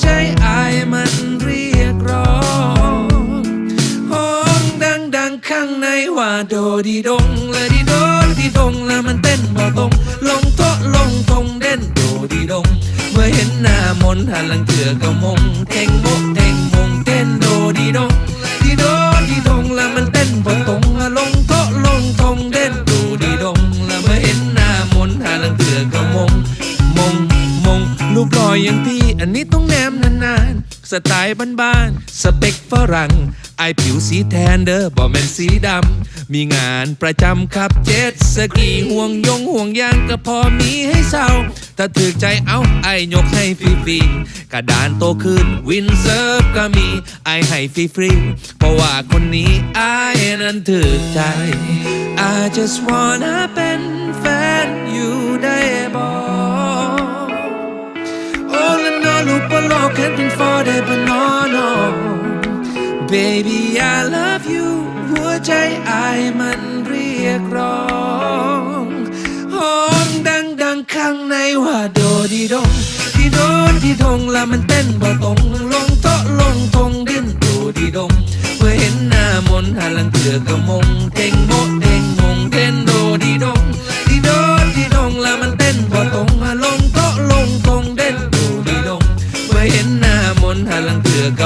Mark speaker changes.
Speaker 1: ใจอายมันเรียกร้องห้องดังดังข้างในว่าโดดีดงและดีโดดีดงแล้วมันเต้นบ่ตรงลงโต๊ะลงทงเด่นโดดีดง เมื่อเห็นหน้ามนหันหลังเถื่อก็มงเท่งโมกเท่งม อย่างพี่ อันนี้ต้องแนมนานๆ สไตล์บ้านๆ สเปคฝรั่ง ไอผิวสีแทนเด้อบ่แมนสีดำ มีงานประจำครับเจ็ดสกีห่วงยงห่วงยางก็พอมีให้เศร้า ถ้าถึกใจเอาไอยกให้ฟรีๆกระดานโตขึ้นวินเซิร์ฟก็มีไอให้ฟรีๆเพราะว่าคนนี้ไอนั้นถึกใจ I just wanna เป็นแฟน Baby, I love you หัวใจอายมันเรียกร้องห้องดังดังข้างในว่าโดดีดงดีโดดีดงแล้วมันเต้นบ่ตรงลงโต๊ะลงทงดิ้นโดดีดงเมื่อเห็นหน้ามนหันหลังเถื่อกระมงเต่งโม